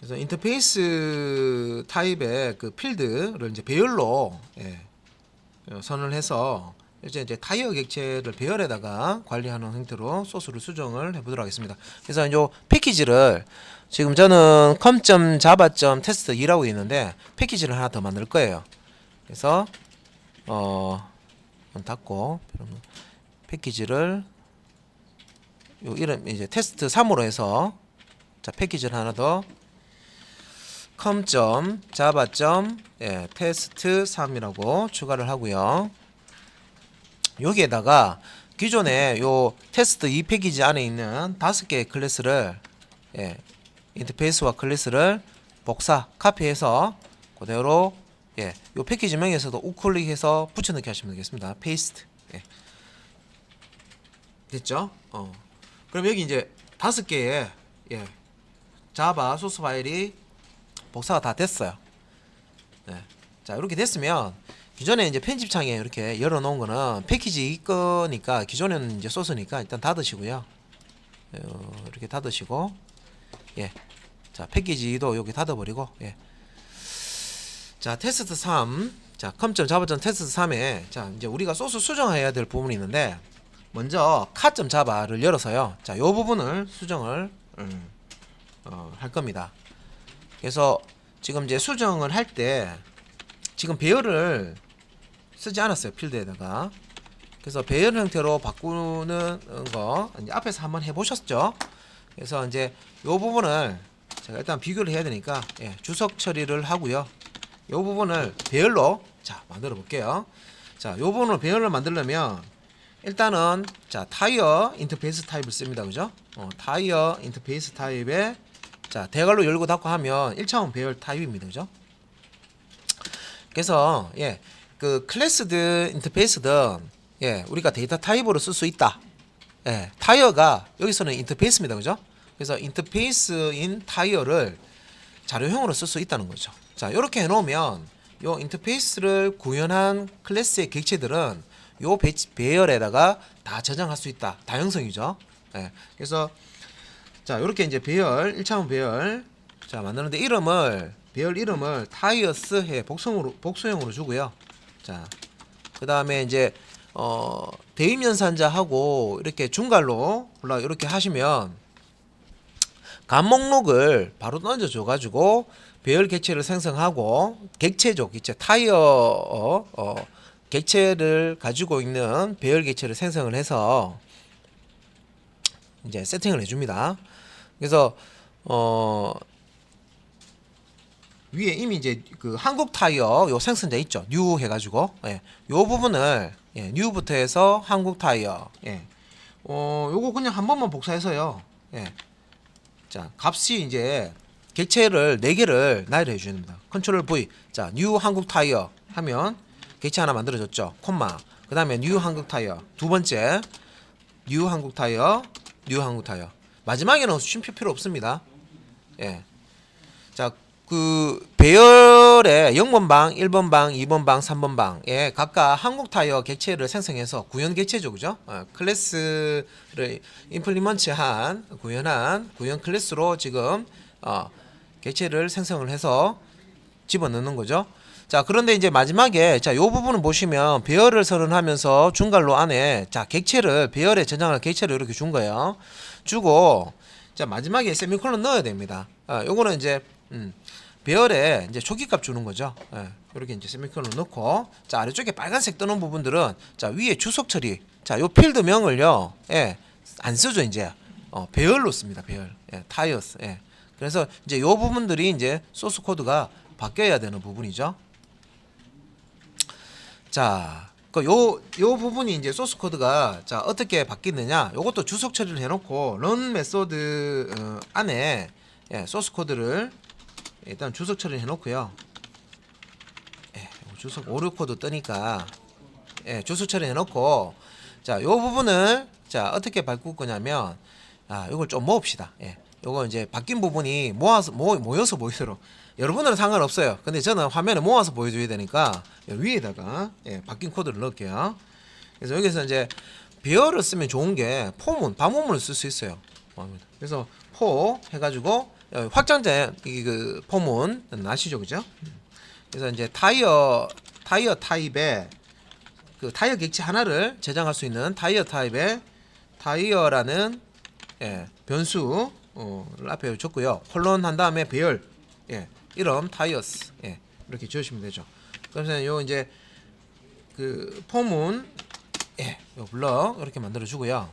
그래서 인터페이스 타입의 그 필드를 이제 배열로 예, 어, 선을 해서 이제 이제 타이어 객체를 배열에다가 관리하는 형태로 소스를 수정을 해보도록 하겠습니다. 그래서 이 패키지를 지금 저는 com.java.test 2라고 있는데 패키지를 하나 더 만들 거예요. 그래서 어 닫고 패키지를 요 이름 이제 테스트 3으로 해서 자 패키지를 하나 더 com.java. 예, 테스트 3이라고 추가를 하고요. 여기에다가 기존에 요 테스트 2 패키지 안에 있는 다섯 개의 클래스를 예, 인터페이스와 클래스를 복사 카피해서 그대로 예, 요 패키지 명에서도 우클릭해서 붙여넣기 하시면 되겠습니다. 페이스트. 예. 됐죠? 어. 그럼 여기 이제 다섯 개의 예, 자바 소스 파일이 복사가 다 됐어요. 네. 자 이렇게 됐으면 기존에 이제 편집창에 이렇게 열어놓은 거는 패키지 거니까 기존에는 이제 소스니까 일단 닫으시고요. 어, 이렇게 닫으시고 예. 자 패키지도 여기 닫아버리고 예. 자 테스트 3. 자 컴점 자바점 테스트 3에 자 이제 우리가 소스 수정해야 될 부분이 있는데 먼저 카점 자바를 열어서요. 자요 부분을 수정을 음, 어, 할 겁니다. 그래서 지금 이제 수정을 할 때 지금 배열을 쓰지 않았어요 필드에다가. 그래서 배열 형태로 바꾸는 거 앞에서 한번 해보셨죠? 그래서 이제 요 부분을 제가 일단 비교를 해야 되니까 예, 주석 처리를 하고요. 요 부분을 배열로 자 만들어 볼게요. 자요 부분을 배열로 만들려면 일단은 자 타이어 인터페이스 타입을 씁니다. 그죠? 어, 타이어 인터페이스 타입에 자 대괄호 열고 닫고 하면 1차원 배열 타입입니다. 그죠? 그래서 예 그 클래스든 인터페이스든 예 우리가 데이터 타입으로 쓸 수 있다. 예 타이어가 여기서는 인터페이스입니다. 그죠? 그래서 인터페이스인 타이어를 자료형으로 쓸 수 있다는 거죠. 자 이렇게 해 놓으면 요 인터페이스를 구현한 클래스의 객체들은 요 배, 배열에다가 다 저장할 수 있다. 다형성이죠. 예 그래서 자, 이렇게 이제 배열 1차원 배열 자 만드는데 이름을 배열 이름을 타이어스 해 복성으로 복수형으로 주고요. 자, 그 다음에 이제 어 대입 연산자하고 이렇게 중괄로 올라 이렇게 하시면 간 목록을 바로 던져줘 가지고 배열 객체를 생성하고 객체죠 객체 타이어 어, 어, 객체를 가지고 있는 배열 객체를 생성을 해서 이제 세팅을 해줍니다. 그래서 어 위에 이미 이제 그 한국 타이어 요 생성자 있죠. 뉴 해가지고. 예, 요 부분을 예, 뉴부터 해서 한국 타이어. 예, 어 요거 그냥 한 번만 복사해서요. 예, 자 값이 이제 객체를 네 개를 나열해 주십니다. 컨트롤 V. 자 뉴 한국 타이어 하면 객체 하나 만들어졌죠. 콤마. 그 다음에 뉴 한국 타이어. 두 번째 뉴 한국 타이어 뉴 한국 타이어 마지막에는 쉼표 필요 없습니다. 예. 자, 그 배열의 0번 방, 1번 방, 2번 방, 3번 방에 각각 한국 타이어 객체를 생성해서 구현 객체죠. 그죠? 어, 클래스를 임플리먼트한 구현한 구현 클래스로 지금 어, 객체를 생성을 해서 집어넣는 거죠. 자, 그런데 이제 마지막에 자, 요 부분을 보시면 배열을 선언하면서 중괄로 안에 자, 객체를 배열에 저장할 객체를 이렇게 준 거예요. 주고 자, 마지막에 세미콜론 넣어야 됩니다. 아, 요거는 이제 음, 배열에 이제 초기값 주는 거죠. 예, 이렇게 이제 세미콜론 넣고 자, 아래쪽에 빨간색 뜨는 부분들은 자, 위에 주석 처리. 자, 요 필드명을요. 예. 안 쓰죠, 이제. 어, 배열로 씁니다. 배열. 예, 타이어스. 예. 그래서 이제 요 부분들이 이제 소스 코드가 바뀌어야 되는 부분이죠. 자, 그 요, 요 부분이 이제 소스 코드가 자, 어떻게 바뀌느냐? 요것도 주석 처리를 해놓고 런 메소드 어, 안에 예, 소스 코드를 일단 주석 처리를 해놓고요. 예, 요 주석 오류 코드 뜨니까 예, 주석 처리 해놓고 자, 요 부분을 자, 어떻게 바꿀 거냐면 아, 요걸 좀 모읍시다. 예. 요거 이제 바뀐 부분이 모아서 모, 모여서 보이도록 여러분들은 상관없어요. 근데 저는 화면에 모아서 보여줘야 되니까 위에다가 예, 바뀐 코드를 넣을게요. 그래서 여기서 이제 배열을 쓰면 좋은 게 포문, 반문문을 쓸 수 있어요. 그래서 포 해가지고 어, 확장된 이그 폼은 아시죠, 그죠? 그래서 이제 타이어 타이어 타입의 그 타이어 객체 하나를 저장할 수 있는 타이어 타입의 타이어라는 예, 변수 어, 를 앞에 줬고요. 콜론 한 다음에 배열 예, 이름 타이어스 예, 이렇게 지으시면 되죠. 그래서 요 이제 그 폼은 예, 요 블럭 이렇게 만들어 주고요.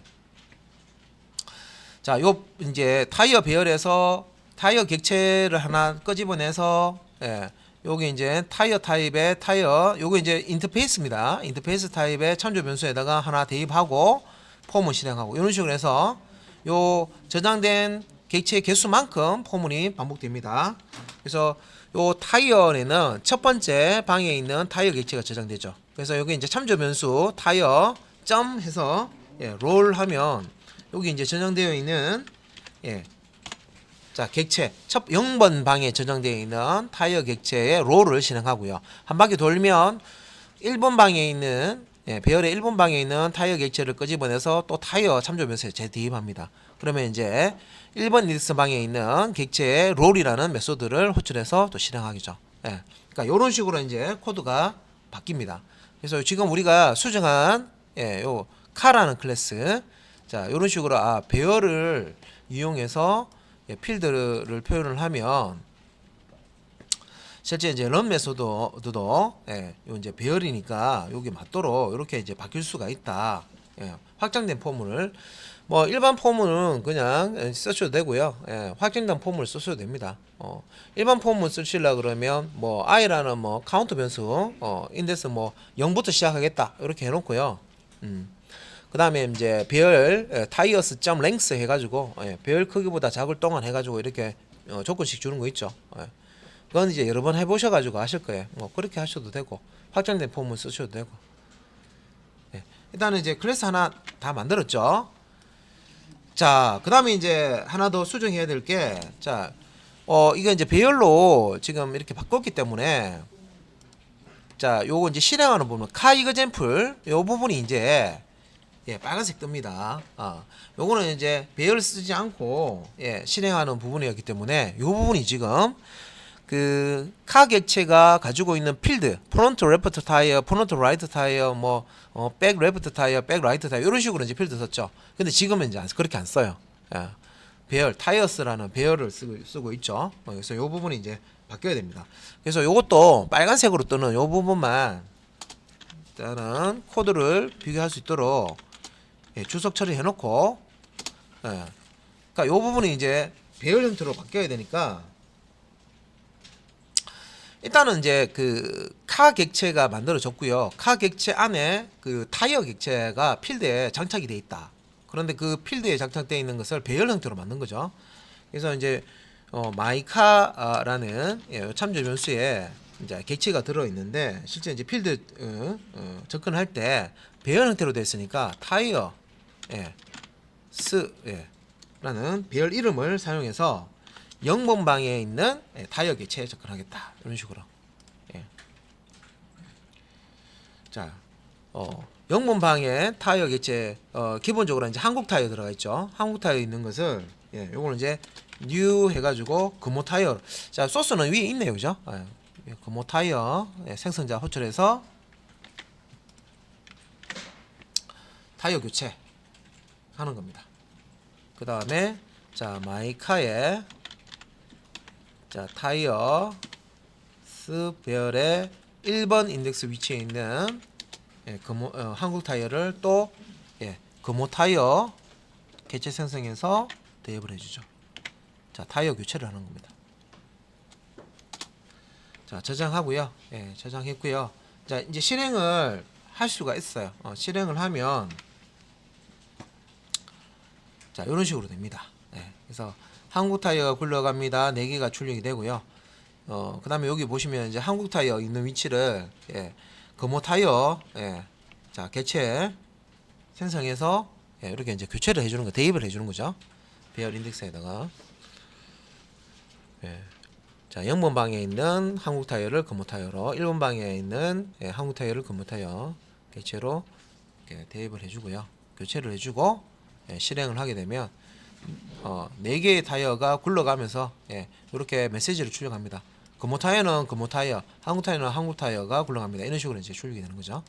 자, 요 이제 타이어 배열에서 타이어 객체를 하나 끄집어내서 예, 요게 이제 타이어 타입의 타이어 요게 이제 인터페이스입니다. 인터페이스 타입의 참조 변수에다가 하나 대입하고 폼을 실행하고 이런 식으로 해서 요 저장된 객체 개수만큼 포문이 반복됩니다. 그래서 요 타이어에는 첫 번째 방에 있는 타이어 객체가 저장되죠. 그래서 여기 이제 참조 변수 타이어 점 해서 예, 롤 하면 여기 이제 저장되어 있는 예, 자 객체 첫 0번 방에 저장되어 있는 타이어 객체의 롤을 실행하고요. 한 바퀴 돌면 1번 방에 있는 예, 배열의 1번 방에 있는 타이어 객체를 끄집어내서 또 타이어 참조 변수에 재대입합니다. 그러면 이제 1번 리스 방에 있는 객체의 롤이라는 메소드를 호출해서 또 실행하겠죠. 예. 그러니까 이런 식으로 이제 코드가 바뀝니다. 그래서 지금 우리가 수정한 예, 요 카라는 클래스 자, 이런 식으로 아, 배열을 이용해서 예, 필드를 표현을 하면 실제 이제 런 메소드도 예, 요 이제 배열이니까 여기 맞도록 이렇게 이제 바뀔 수가 있다. 예, 확장된 폼을 뭐 일반 폼은 그냥 쓰셔도 되고요. 예, 확장된 폼을 쓰셔도 됩니다. 어, 일반 폼을 쓰시려 그러면 뭐 i라는 뭐 카운트 변수 어, 인덱스 뭐 0부터 시작하겠다 이렇게 해놓고요. 음. 그 다음에 이제 배열 예, 타이어스 점 랭스 해가지고 예, 배열 크기보다 작을 동안 해가지고 이렇게 어, 조건씩 주는 거 있죠. 예. 그건 이제 여러 번 해보셔가지고 아실 거예요. 뭐 그렇게 하셔도 되고 확장된 폼을 쓰셔도 되고. 예. 일단은 이제 클래스 하나 다 만들었죠. 자, 그 다음에 이제 하나 더 수정해야 될 게, 자, 어, 이거 이제 배열로 지금 이렇게 바꿨기 때문에, 자, 요거 이제 실행하는 부분, 카 이그젠플, 요 부분이 이제, 예, 빨간색 뜹니다. 아, 요거는 이제 배열 쓰지 않고, 예, 실행하는 부분이었기 때문에, 요 부분이 지금, 그, 카 객체가 가지고 있는 필드, 프론트 레프트 타이어, 프론트 라이트 타이어, 뭐, 어, 백 레프트 타이어, 백 라이트 타이어, 이런 식으로 이제 필드 썼죠. 근데 지금은 이제 안- 그렇게 안 써요. 예. 배열, 타이어스라는 배열을 쓰고, 쓰고 있죠. 어, 그래서 요 부분이 이제 바뀌어야 됩니다. 그래서 요것도 빨간색으로 뜨는 요 부분만, 일단은 코드를 비교할 수 있도록 예, 주석 처리해 놓고, 예. 그러니까 요 부분이 이제 배열 형태로 바뀌어야 되니까, 일단은 이제 그 카 객체가 만들어졌고요. 카 객체 안에 그 타이어 객체가 필드에 장착이 돼 있다. 그런데 그 필드에 장착되어 있는 것을 배열 형태로 만든 거죠. 그래서 이제 어, 마이카라는 예, 참조 변수에 이제 객체가 들어 있는데 실제 이제 필드 어, 어, 접근할 때 배열 형태로 되어 있으니까 타이어 예, 스 예, 라는 배열 이름을 사용해서 영번방에 있는 예, 타이어 객체에 접근하겠다. 이런 식으로. 예. 자 어, 영문방에 타이어 어, 기본적으로 이제 한국 타이어 들어가 있죠. 한국 타이어 있는 것을 예, 요거는 이제 뉴 해가지고 금호 타이어 자 소스는 위에 있네요. 그죠? 예, 예, 금호 타이어 예, 생성자 호출해서 타이어 교체 하는 겁니다. 그 다음에 자 마이카에 자 타이어 스 배열의 1번 인덱스 위치에 있는 예, 금호, 어, 한국 타이어를 또 예, 금호 타이어 개체 생성해서 대입을 해주죠. 자 타이어 교체를 하는 겁니다. 자 저장하고요. 예, 저장했고요. 자 이제 실행을 할 수가 있어요. 어, 실행을 하면 자 이런 식으로 됩니다. 예, 그래서 한국 타이어가 굴러갑니다. 4개가 출력이 되고요. 어, 그 다음에 여기 보시면 이제 한국 타이어 있는 위치를, 예, 금호 타이어, 예, 자, 개체 생성해서, 예, 이렇게 이제 교체를 해주는 거, 대입을 해주는 거죠. 배열 인덱스에다가. 예. 자, 0번 방에 있는 한국 타이어를 금호 타이어로, 1번 방에 있는 예, 한국 타이어를 금호 타이어 개체로 대입을 해주고요. 교체를 해주고, 예, 실행을 하게 되면, 어, 네 개의 타이어가 굴러가면서 예, 이렇게 메시지를 출력합니다. 금호 타이어는 금호 타이어, 한국 타이어는 한국 타이어가 굴러갑니다. 이런 식으로 이제 출력이 되는 거죠.